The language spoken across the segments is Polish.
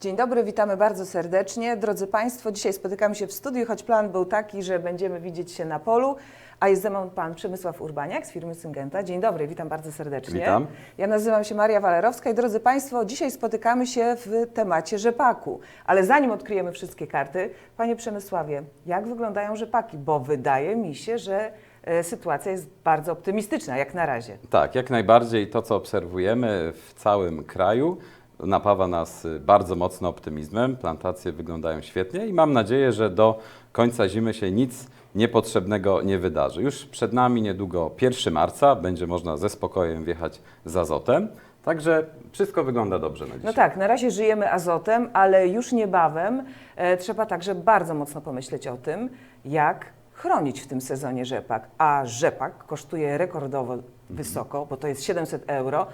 Dzień dobry, witamy bardzo serdecznie. Drodzy Państwo, dzisiaj spotykamy się w studiu, choć plan był taki, że będziemy widzieć się na polu, a jest ze mną Pan Przemysław Urbaniak z firmy Syngenta. Dzień dobry, witam bardzo serdecznie. Witam. Ja nazywam się Maria Walerowska i drodzy Państwo, dzisiaj spotykamy się w temacie rzepaku. Ale zanim odkryjemy wszystkie karty, Panie Przemysławie, jak wyglądają rzepaki? Bo wydaje mi się, że e, sytuacja jest bardzo optymistyczna, jak na razie. Tak, jak najbardziej to, co obserwujemy w całym kraju, napawa nas bardzo mocno optymizmem. Plantacje wyglądają świetnie i mam nadzieję, że do końca zimy się nic niepotrzebnego nie wydarzy. Już przed nami niedługo 1 marca, będzie można ze spokojem wjechać z azotem. Także wszystko wygląda dobrze na No dzisiaj. tak, na razie żyjemy azotem, ale już niebawem e, trzeba także bardzo mocno pomyśleć o tym, jak chronić w tym sezonie rzepak. A rzepak kosztuje rekordowo wysoko, bo to jest 700 euro.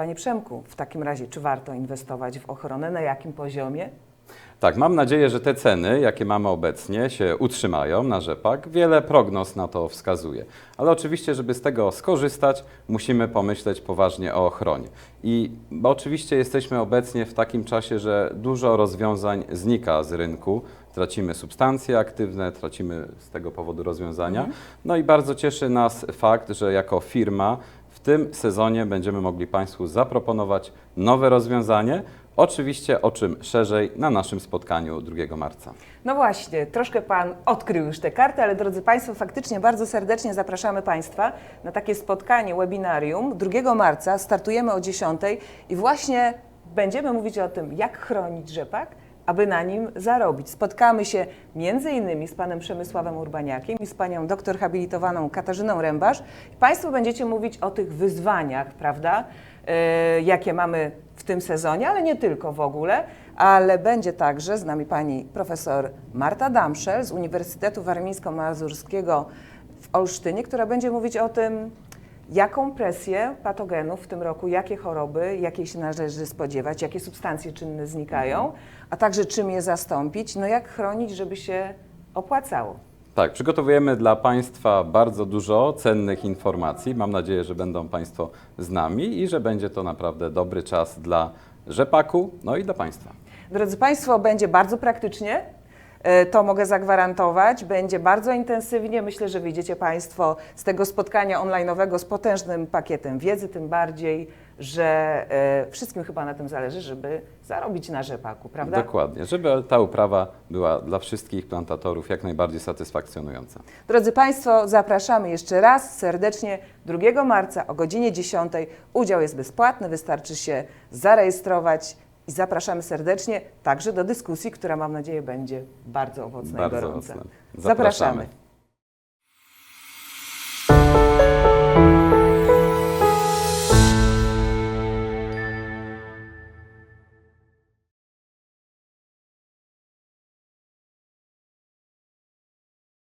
Panie Przemku, w takim razie czy warto inwestować w ochronę? Na jakim poziomie? Tak, mam nadzieję, że te ceny, jakie mamy obecnie, się utrzymają na rzepak. Wiele prognoz na to wskazuje. Ale oczywiście, żeby z tego skorzystać, musimy pomyśleć poważnie o ochronie. I bo oczywiście jesteśmy obecnie w takim czasie, że dużo rozwiązań znika z rynku. Tracimy substancje aktywne, tracimy z tego powodu rozwiązania. No i bardzo cieszy nas fakt, że jako firma w tym sezonie będziemy mogli Państwu zaproponować nowe rozwiązanie. Oczywiście o czym szerzej na naszym spotkaniu 2 marca. No właśnie, troszkę Pan odkrył już te karty, ale drodzy Państwo, faktycznie bardzo serdecznie zapraszamy Państwa na takie spotkanie, webinarium 2 marca. Startujemy o 10 i właśnie będziemy mówić o tym, jak chronić rzepak, aby na nim zarobić. Spotkamy się między innymi z Panem Przemysławem Urbaniakiem i z Panią doktor habilitowaną Katarzyną Rębasz. Państwo będziecie mówić o tych wyzwaniach, prawda, e, jakie mamy w tym sezonie, ale nie tylko w ogóle, ale będzie także z nami pani profesor Marta Damszel z Uniwersytetu Warmińsko-Mazurskiego w Olsztynie, która będzie mówić o tym, jaką presję patogenów w tym roku, jakie choroby, jakiej się należy spodziewać, jakie substancje czynne znikają, a także czym je zastąpić, no jak chronić, żeby się opłacało. Tak, przygotowujemy dla Państwa bardzo dużo cennych informacji. Mam nadzieję, że będą Państwo z nami i że będzie to naprawdę dobry czas dla rzepaku, no i dla Państwa. Drodzy Państwo, będzie bardzo praktycznie. E, To mogę zagwarantować. Będzie bardzo intensywnie. Myślę, że wyjdziecie Państwo z tego spotkania online'owego z potężnym pakietem wiedzy, tym bardziej, że e, wszystkim chyba na tym zależy, żeby zarobić na rzepaku, prawda? Dokładnie, żeby ta uprawa była dla wszystkich plantatorów jak najbardziej satysfakcjonująca. Drodzy Państwo, zapraszamy jeszcze raz serdecznie 2 marca o godzinie 10. Udział jest bezpłatny, wystarczy się zarejestrować i zapraszamy serdecznie także do dyskusji, która mam nadzieję będzie bardzo owocna i Bardzo gorąca. mocno. Zapraszamy.